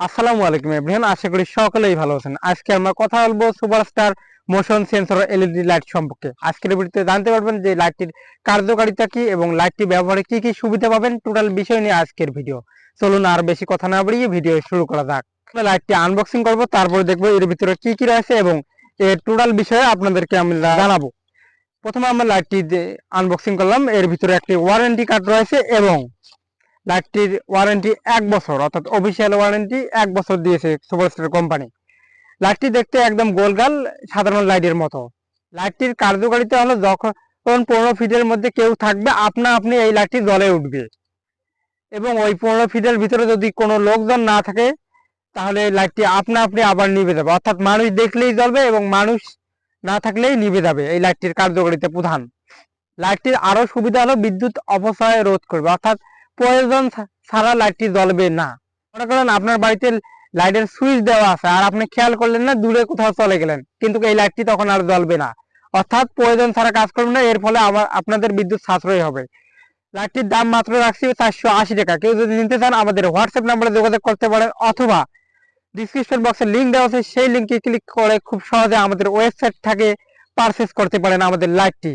আসসালামু আলাইকুম এভরিওয়ান, আশা করি সকলেই ভালো আছেন। আজকে আমরা কথা বলব superstar motion sensor LED light সম্পর্কে। আজকের ভিডিওতে জানতে পারবেন যে লাইটটির কার্যকারিতা কি এবং লাইটটি ব্যবহারে কি কি সুবিধা পাবেন। টোটাল বিষয় নিয়ে আজকের ভিডিও। চলুন আর বেশি কথা না বাড়িয়ে ভিডিও শুরু করা যাক। লাইটটি আনবক্সিং করব, তারপরে দেখব এর ভিতরে কি কি রয়েছে এবং এর টোটাল বিষয়ে আপনাদেরকে আমি জানাব। প্রথমে আমরা লাইটটি আনবক্সিং করলাম। এর ভিতরে একটি ওয়ারেন্টি কার্ড রয়েছে এবং লাইটটির ওয়ারেন্টি এক বছর, অর্থাৎ অফিসিয়াল ওয়ারেন্টি এক বছর দিয়েছে সুপারস্টার কোম্পানি লাইটটি দেখতে একদম গোলগাল সাধারণ লাইটের মতো। লাইটটির কার্যকারিতা হলো যখন পনেরো ফিটের মধ্যে কেউ থাকবে, আপনা আপনি এই লাইটটি জ্বলে উঠবে। এবং ওই পনেরো ফিটের ভিতরে যদি কোনো লোকজন না থাকে, তাহলে লাইটটি আপনা আপনি আবার নিভে যাবে। অর্থাৎ মানুষ দেখলেই জ্বলবে এবং মানুষ না থাকলেই নিভে যাবে এই লাইটটির কার্যকারিতা প্রধান। লাইটটির আরও সুবিধা হলো বিদ্যুৎ অপচয় রোধ করবে। অর্থাৎ প্রয়োজন ছাড়া লাইটটি জ্বলবে না। মনে করেন আপনার বাড়িতে লাইটের সুইচ দেওয়া আছে, আর আপনি খেয়াল করলেন না দূরে কোথাও চলে গেলেন, কিন্তু এই লাইটটি তখন আর জ্বলবে না। অর্থাৎ প্রয়োজন ছাড়া কাজ করবে না, এর ফলে আবার আপনাদের বিদ্যুৎ সাশ্রয় হবে। লাইটটির দাম মাত্র রাখছি চারশো আশি টাকা। কেউ যদি নিতে চান, আমাদের হোয়াটসঅ্যাপ নাম্বারে যোগাযোগ করতে পারেন, অথবা ডিসক্রিপশন বক্সে লিঙ্ক দেওয়া আছে, সেই লিংকে ক্লিক করে খুব সহজে আমাদের ওয়েবসাইট থেকে পারচেস করতে পারেন আমাদের লাইটটি।